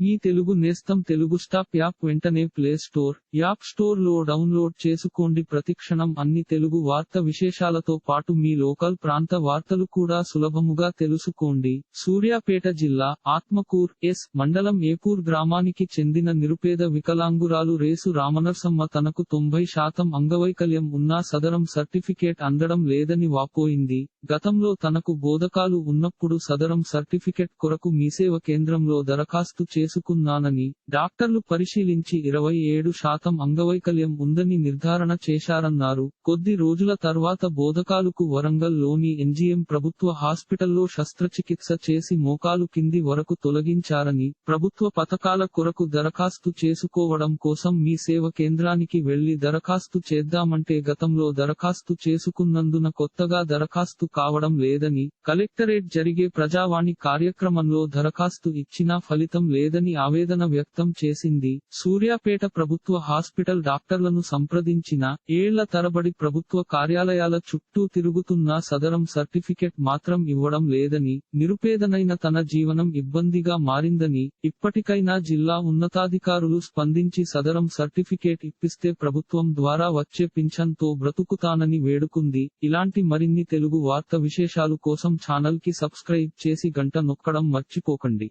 మీ తెలుగు నేస్తం Telugu stop app వెంటనే play store app స్టోర్లో డౌన్లోడ్ చేసుకోండి. ప్రతిక్షణం అన్ని తెలుగు వార్త విశేషాలతో పాటు మీ లోకల్ ప్రాంత వార్తలు కూడా సులభముగా తెలుసుకోండి. సూర్యాపేట జిల్లా ఆత్మకూర్ ఎస్ మండలం ఏపూర్ గ్రామానికి చెందిన నిరుపేద వికలాంగురాలు రేసు రామనర్సమ్మ తనకు తొంభై శాతం అంగవైకల్యం ఉన్నా సదరం సర్టిఫికేట్ అందడం లేదని వాపోయింది. గతంలో తనకు బోధకాలు ఉన్నప్పుడు సదరం సర్టిఫికేట్ కొరకు మీసేవ కేంద్రంలో దరఖాస్తు చేసుకున్నానని డాక్టర్లు పరిశీలించి ఇరవై ఏడు శాతం అంగవైకల్యం ఉందని నిర్ధారణ చేశారన్నారు. కొద్ది రోజుల తర్వాత బోధకాలుకు వరంగల్లోని ఎన్జీఎం ప్రభుత్వ హాస్పిటల్లో శస్త్రచికిత్స చేసి మోకాలు కింది వరకు తొలగించారని ప్రభుత్వ పథకాల కొరకు దరఖాస్తు చేసుకోవడం కోసం మీ సేవ కేంద్రానికి వెళ్ళి దరఖాస్తు చేద్దామంటే గతంలో దరఖాస్తు చేసుకున్నందున కొత్తగా దరఖాస్తు కావడం లేదని కలెక్టరేట్ జరిగే ప్రజావాణి కార్యక్రమంలో దరఖాస్తు ఇచ్చినా ఫలితం లేదని ఆవేదన వ్యక్తం చేసింది. సూర్యాపేట ప్రభుత్వ హాస్పిటల్ డాక్టర్లను సంప్రదించిన ఏళ్ళ తరబడి ప్రభుత్వ కార్యాలయాల చుట్టూ తిరుగుతున్న సదరం సర్టిఫికెట్ మాత్రం ఇవ్వడం లేదని నిరుపేదనైన తన జీవనం ఇబ్బందిగా మారిందని ఇప్పటికైనా జిల్లా ఉన్నతాధికారులు స్పందించి సదరం సర్టిఫికేట్ ఇప్పిస్తే ప్రభుత్వం ద్వారా వచ్చే పింఛన్తో బ్రతుకుతానని వేడుకుంది. ఇలాంటి మరిన్ని తెలుగు వార్త విశేషాలు కోసం ఛానల్కి సబ్స్క్రైబ్ చేసి గంట నొక్కడం మర్చిపోకండి.